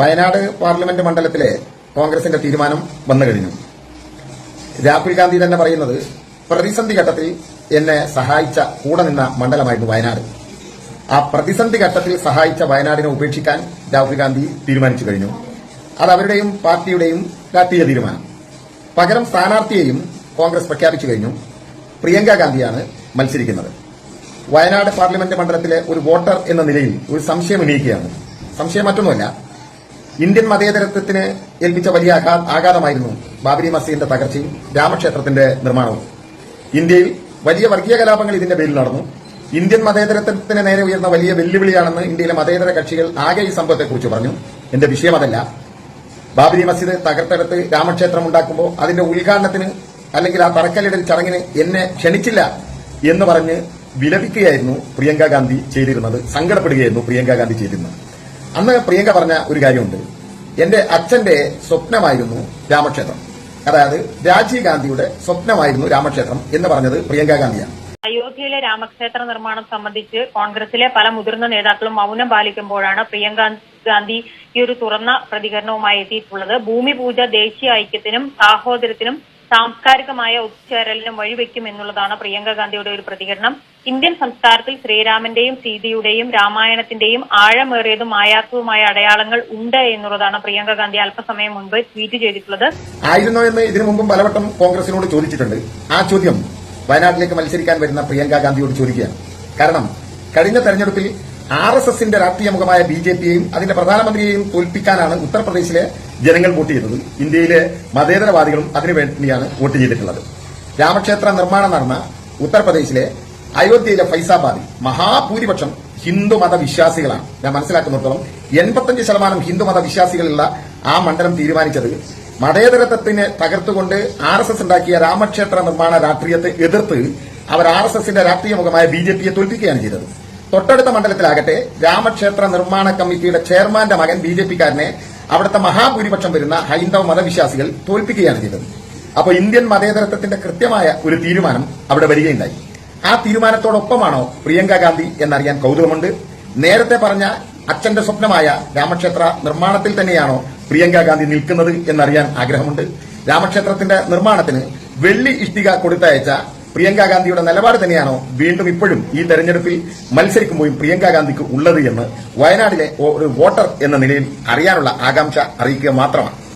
Wayanad parliament മണ്ഡലത്തിലെ കോൺഗ്രസിന്റെ തീരുമാനം വന്നു കഴിഞ്ഞു. രാഹുൽ ഗാന്ധി തന്നെ പറയുന്നത് പ്രതിസന്ധി ഘട്ടത്തിൽ എന്നെ സഹായിച്ച കൂടെ നിന്ന മണ്ഡലമായിരുന്നു വയനാട്. ആ പ്രതിസന്ധി ഘട്ടത്തിൽ സഹായിച്ച വയനാടിനെ ഉപേക്ഷിക്കാൻ രാഹുൽ ഗാന്ധി തീരുമാനിച്ചു കഴിഞ്ഞു. അത് അവരുടെയും പാർട്ടിയുടെയും രാഷ്ട്രീയ തീരുമാനം. പകരം സ്ഥാനാർത്ഥിയെയും കോൺഗ്രസ് പ്രഖ്യാപിച്ചു കഴിഞ്ഞു. പ്രിയങ്ക ഗാന്ധിയാണ് മത്സരിക്കുന്നത്. വയനാട് പാർലമെന്റ് മണ്ഡലത്തിലെ ഒരു വോട്ടർ എന്ന നിലയിൽ ഒരു സംശയം ഉന്നയിക്കുകയാണ്. സംശയം മറ്റൊന്നുമല്ല ഇന്ത്യൻ മതേതരത്വത്തിന് ഏൽപ്പിച്ച വലിയ ആഘാ- ആഘാതമായിരുന്നു ബാബരി മസ്ജിദിന്റെ തകർച്ചയും രാമക്ഷേത്രത്തിന്റെ നിർമ്മാണവും. ഇന്ത്യയിൽ വലിയ വർഗീയ കലാപങ്ങൾ ഇതിന്റെ പേരിൽ നടന്നു. ഇന്ത്യൻ മതേതരത്വത്തിന് നേരെ ഉയർന്ന വലിയ വെല്ലുവിളിയാണെന്ന് ഇന്ത്യയിലെ മതേതര കക്ഷികൾ ആകെ ഈ സംഭവത്തെക്കുറിച്ച് പറഞ്ഞു. എന്റെ വിഷയം അതല്ല. ബാബരി മസ്ജിദ് തകർത്തെടുത്ത് രാമക്ഷേത്രം ഉണ്ടാക്കുമ്പോൾ അതിന്റെ ഉദ്ഘാടനത്തിന് അല്ലെങ്കിൽ ആ തറക്കല്ലിടൽ ചടങ്ങിന് എന്നെ ക്ഷണിച്ചില്ല എന്ന് പറഞ്ഞ് വിലപിക്കുകയായിരുന്നു പ്രിയങ്ക ഗാന്ധി ചെയ്തിരുന്നത് സങ്കടപ്പെടുകയായിരുന്നു പ്രിയങ്ക ഗാന്ധി ചെയ്തിരുന്നത്. അന്ന് പ്രിയങ്ക പറഞ്ഞ ഒരു കാര്യമുണ്ട്. എന്റെ അച്ഛന്റെ സ്വപ്നമായിരുന്നു രാമക്ഷേത്രം. അതായത് രാജീവ് ഗാന്ധിയുടെ സ്വപ്നമായിരുന്നു രാമക്ഷേത്രം എന്ന് പറഞ്ഞത് പ്രിയങ്ക ഗാന്ധിയാണ്. അയോധ്യയിലെ രാമക്ഷേത്ര നിർമ്മാണം സംബന്ധിച്ച് കോൺഗ്രസിലെ പല മുതിർന്ന നേതാക്കളും മൗനം പാലിക്കുമ്പോഴാണ് പ്രിയങ്ക ഗാന്ധി ഈ ഒരു തുറന്ന പ്രതികരണവുമായി എത്തിയിട്ടുള്ളത്. ഭൂമി പൂജ ദേശീയ ഐക്യത്തിനും സാഹോദര്യത്തിനും സാംസ്കാരികമായ ഒത്തുചേരലിനും വഴിവെക്കും എന്നുള്ളതാണ് പ്രിയങ്ക ഗാന്ധിയുടെ ഒരു പ്രതികരണം. ഇന്ത്യൻ സംസ്കാരത്തിൽ ശ്രീരാമന്റെയും സീതയുടെയും രാമായണത്തിന്റെയും ആഴമേറിയതും മായാത്തതുമായ അടയാളങ്ങൾ ഉണ്ട് എന്നുള്ളതാണ് പ്രിയങ്ക ഗാന്ധി അല്പസമയം മുൻപ് ട്വീറ്റ് ചെയ്തിട്ടുള്ളത്. ആയിരുന്നോ എന്ന് ഇതിനു മുമ്പും പലവട്ടം കോൺഗ്രസിനോട് ചോദിച്ചിട്ടുണ്ട്. ആ ചോദ്യം വയനാട്ടിലേക്ക് മത്സരിക്കാൻ വരുന്ന പ്രിയങ്ക ഗാന്ധിയോട് ചോദിക്കുകയാണ്. കാരണം കഴിഞ്ഞ തെരഞ്ഞെടുപ്പിൽ ആർ എസ് എസിന്റെ രാഷ്ട്രീയ മുഖമായ ബി ജെ പിയെയും അതിന്റെ പ്രധാനമന്ത്രിയെയും തോൽപ്പിക്കാനാണ് ഉത്തർപ്രദേശിലെ ജനങ്ങൾ വോട്ട് ചെയ്തത്. ഇന്ത്യയിലെ മതേതരവാദികളും അതിനു വേണ്ടിയാണ് വോട്ട് ചെയ്തിട്ടുള്ളത്. രാമക്ഷേത്ര നിർമ്മാണം നടന്ന ഉത്തർപ്രദേശിലെ അയോധ്യയിലെ ഫൈസാബാദിൽ മഹാഭൂരിപക്ഷം ഹിന്ദു മതവിശ്വാസികളാണ്. ഞാൻ മനസ്സിലാക്കുന്നിടത്തോളം എൺപത്തഞ്ച് ശതമാനം ഹിന്ദു മതവിശ്വാസികളുള്ള ആ മണ്ഡലം തീരുമാനിച്ചത് മതേതരത്വത്തിനെ തകർത്തുകൊണ്ട് ആർ എസ് എസ് ഉണ്ടാക്കിയ രാമക്ഷേത്ര നിർമ്മാണ രാഷ്ട്രീയത്തെ എതിർത്ത് അവർ ആർ എസ് എസിന്റെ രാഷ്ട്രീയ മുഖമായ ബി ജെ പിയെ തോൽപ്പിക്കുകയാണ് ചെയ്തത്. തൊട്ടടുത്ത മണ്ഡലത്തിലാകട്ടെ രാമക്ഷേത്ര നിർമ്മാണ കമ്മിറ്റിയുടെ ചെയർമാന്റെ മകൻ ബി ജെ പിക്കാരനെ അവിടുത്തെ മഹാഭൂരിപക്ഷം വരുന്ന ഹൈന്ദവ മതവിശ്വാസികൾ തോൽപ്പിക്കുകയാണ് ചെയ്തത്. അപ്പോൾ ഇന്ത്യൻ മതേതരത്വത്തിന്റെ കൃത്യമായ ഒരു തീരുമാനം അവിടെ വരികയുണ്ടായി. ആ തീരുമാനത്തോടൊപ്പമാണോ പ്രിയങ്ക ഗാന്ധി എന്നറിയാൻ കൗതുകമുണ്ട്. നേരത്തെ പറഞ്ഞ അച്ഛന്റെ സ്വപ്നമായ രാമക്ഷേത്ര നിർമ്മാണത്തിൽ തന്നെയാണോ പ്രിയങ്ക ഗാന്ധി നിൽക്കുന്നത് എന്നറിയാൻ ആഗ്രഹമുണ്ട്. രാമക്ഷേത്രത്തിന്റെ നിർമ്മാണത്തിന് വെള്ളി ഇഷ്ടിക കൊടുത്തയച്ച പ്രിയങ്ക ഗാന്ധിയുടെ നിലപാട് തന്നെയാണോ വീണ്ടും ഇപ്പോഴും ഈ തെരഞ്ഞെടുപ്പിൽ മത്സരിക്കുമ്പോഴും പ്രിയങ്ക ഗാന്ധിക്ക് ഉള്ളത് എന്ന് വയനാടിലെ ഒരു വോട്ടർ എന്ന നിലയിൽ അറിയാനുള്ള ആകാംക്ഷ അറിയിക്കുക മാത്രമാണ്.